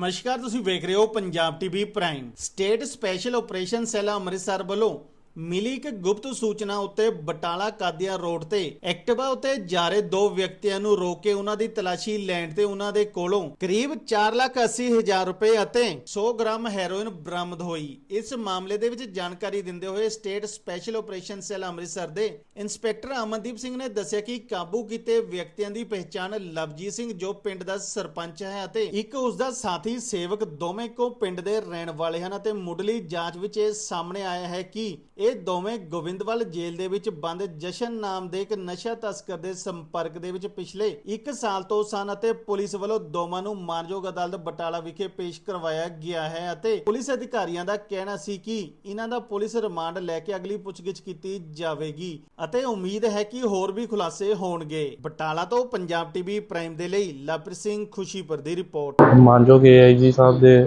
ਨਮਸਕਾਰ ਤੁਸੀਂ ਵੇਖ ਰਹੇ ਹੋ Punjab TV prime. State special operation cell Amritsar ਵੱਲੋਂ ਮਿਲੀ ਇੱਕ ਗੁਪਤ ਸੂਚਨਾ ਉੱਤੇ ਬਟਾਲਾ ਕਾਦੀਆਂ ਰੋਡ ਤੇ ਐਕਟਿਵਾ ਉੱਤੇ ਜਾ ਰਹੇ ਦੋ ਵਿਅਕਤੀਆਂ ਨੂੰ ਰੋਕ ਕੇ ਉਹਨਾਂ ਦੀ ਤਲਾਸ਼ੀ ਲੈਣ ਤੇ ਉਹਨਾਂ ਦੇ ਕੋਲੋਂ ਕਰੀਬ 480000 ਰੁਪਏ ਅਤੇ 100 ਗ੍ਰਾਮ ਹੈਰੋਇਨ ਬਰਾਮਦ ਹੋਈ। ਇਸ ਮਾਮਲੇ ਦੇ ਵਿੱਚ ਜਾਣਕਾਰੀ ਦਿੰਦੇ ਹੋਏ state special operation cell Amritsar ਦੇ ਇੰਸਪੈਕਟਰ ਅਮਨਦੀਪ ਸਿੰਘ ਨੇ ਦੱਸਿਆ ਕਿ ਕਾਬੂ ਕੀਤੇ ਵਿਅਕਤੀਆਂ ਦੀ ਪਹਿਚਾਣ ਲਵਜੀਤ ਸਿੰਘ, ਜੋ ਪਿੰਡ ਦਾ ਸਰਪੰਚ ਹੈ ਅਤੇ ਇੱਕ ਉਸ ਦਾ ਸਾਥੀ ਸੇਵਕ ਦੋਵੇਂ ਕੋ ਪਿੰਡ ਦੇ ਰਹਿਣ ਵਾਲੇ ਹਨ ਅਤੇ ਮੁੱਢਲੀ ਜਾਂਚ ਵਿੱਚ ਇਹ ਸਾਹਮਣੇ ਆਇਆ ਹੈ ਕਿ ਇਹ ਦੋਵੇਂ ਗੋਬਿੰਦਵਾਲ ਜੇਲ੍ਹ ਦੇ ਵਿੱਚ ਬੰਦ ਜਸ਼ਨ ਨਾਮ ਦੇ ਇੱਕ ਨਸ਼ਾ ਤਸਕਰ ਦੇ ਸੰਪਰਕ ਦੇ ਵਿੱਚ ਪਿਛਲੇ 1 ਸਾਲ ਤੋਂ ਸਨ ਅਤੇ ਪੁਲਿਸ ਵੱਲੋਂ ਦੋਵਾਂ ਨੂੰ ਮਾਨਯੋਗ ਅਦਾਲਤ ਬਟਾਲਾ ਵਿਖੇ ਪੇਸ਼ ਕਰਵਾਇਆ ਗਿਆ ਹੈ ਅਤੇ ਪੁਲਿਸ ਅਧਿਕਾਰੀਆਂ ਦਾ ਕਹਿਣਾ ਸੀ ਕਿ ਇਹਨਾਂ ਦਾ ਪੁਲਿਸ ਰਿਮਾਂਡ ਲੈ ਕੇ ਅਗਲੀ ਪੁੱਛਗਿੱਛ ਕੀਤੀ ਜਾਵੇਗੀ ਅਤੇ ਉਮੀਦ ਹੈ ਕਿ ਹੋਰ ਵੀ ਖੁਲਾਸੇ ਹੋਣਗੇ। ਬਟਾਲਾ ਤੋਂ ਪੰਜਾਬ ਟੀਵੀ ਪ੍ਰਾਈਮ ਦੇ ਲਈ ਲਵਪ੍ਰੀਤ ਸਿੰਘ ਖੁਸ਼ੀਪੁਰ ਦੀ ਰਿਪੋਰਟ। ਮਾਨਯੋਗ ਏਆਈਜੀ ਸਾਹਿਬ ਦੇ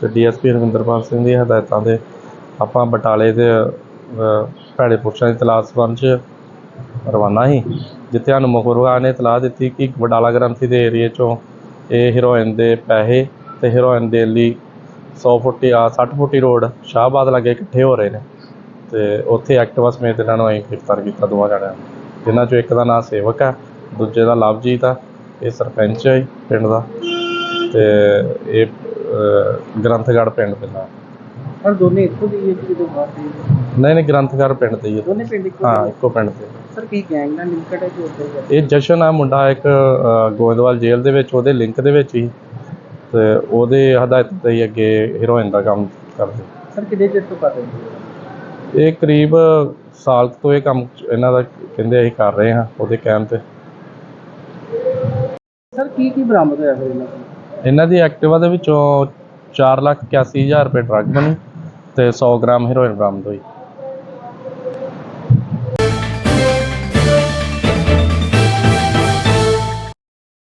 ਤੇ ਡੀਐਸਪੀ ਰਵਿੰਦਰਪਾਲ ਸਿੰਘ ਦੀ ਹਦਾਇਤਾਂ ਦੇ ਆਪਾਂ ਬਟਾਲੇ ਦੇ ਭੈੜੇ ਪੁਰਸ਼ਾਂ ਦੀ ਤਲਾਸ਼ ਸੰਬੰਧ 'ਚ ਰਵਾਨਾ ਸੀ ਜਿੱਥੇ ਸਾਨੂੰ ਮੁਖਬਰਾਂ ਨੇ ਤਲਾਹ ਦਿੱਤੀ ਕਿ ਬਟਾਲਾ ਗ੍ਰੰਥੀ ਦੇ ਏਰੀਏ 'ਚੋਂ ਇਹ ਹੀਰੋਇਨ ਦੇ ਪੈਸੇ ਤੇ ਹੀਰੋਇਨ ਦੇ ਲਈ 100 ਫੁੱਟੀ ਆ 60 ਫੁੱਟੀ ਰੋਡ ਸ਼ਾਹਬਾਦ ਲਾਗੇ ਇਕੱਠੇ ਹੋ ਰਹੇ ਨੇ ਤੇ ਉੱਥੇ ਐਕਟਿਵਾ ਸਮੇਤ ਇਹਨਾਂ ਨੂੰ ਅਸੀਂ ਗ੍ਰਿਫਤਾਰ ਕੀਤਾ ਦੋਵਾਂ ਜਣਿਆਂ ਨੂੰ। ਜਿਨ੍ਹਾਂ 'ਚੋਂ ਇੱਕ ਦਾ ਨਾਮ ਸੇਵਕ ਹੈ ਦੂਜੇ ਦਾ ਲਵਜੀਤ ਆ ਇਹ ਸਰਪੰਚ ਹੈ ਪਿੰਡ ਦਾ ਤੇ ਇਹ ਅਹ, ਗ੍ਰੰਥਗੜ੍ਹ ਪਿੰਡ ਪੈਂਦਾ ਪਰ ਦੋਨੇ ਇੱਕੋ ਦੀ ਹੈ ਕਿ ਜਦੋਂ ਬਾਹਰ ਦੇ ਨਹੀਂ ਨਹੀਂ ਗ੍ਰੰਥਗੜ੍ਹ ਪਿੰਡ ਤੇ ਹੀ ਹੈ। ਦੋਨੇ ਪਿੰਡ ਇੱਕੋ ਹਾਂ ਦੇ? ਇੱਕੋ ਪਿੰਡ ਤੇ। ਸਰ ਕੀ ਗੈਂਗ ਨਾਲ ਲਿੰਕਡ ਹੈ ਕਿ ਉੱਧਰ ਹੀ ਹੈ? ਇਹ ਜਸ਼ਨ ਆ ਮੁੰਡਾ ਇੱਕ ਅਹ, ਗੋਇੰਦਵਾਲ ਜੇਲ੍ਹ ਦੇ ਵਿੱਚ ਉਹਦੇ ਲਿੰਕ ਦੇ ਵਿੱਚ ਹੀ। ਤੇ ਉਹਦੇ ਹਦਾਇਤ ਤੇ ਹੀ ਅੱਗੇ ਹੀਰੋਇਨ ਦਾ ਕੰਮ ਕਰਦੇ। ਸਰ ਕਿੰਨੇ ਚਿਰ ਤੋਂ ਕਰ ਰਹੇ ਹੋ? ਇਹ ਕਰੀਬ ਸਾਲ ਕੁ ਤੋਂ ਇਹ ਕੰਮ ਇਹਨਾਂ ਦਾ ਕਹਿੰਦੇ ਅਸੀਂ ਕਰ ਰਹੇ ਹਾਂ ਉਹਦੇ ਕਹਿਣ ਤੇ। ਸਰ ਕੀ ਕੀ ਬਰਾਮਦ ਹੋਇਆ ਫਿਰ ਇਹਨਾਂ ਦੀ? ਐਕਟਿਵਾ ਦੇ ਵਿੱਚੋਂ 481000 ਰੁਪਏ ਡਰੱਗ ਬਣੀ। ਤੇ 100 ਗ੍ਰਾਮ ਹੀਰੋਇਨ ਬਰਾਮਦ ਹੋਈ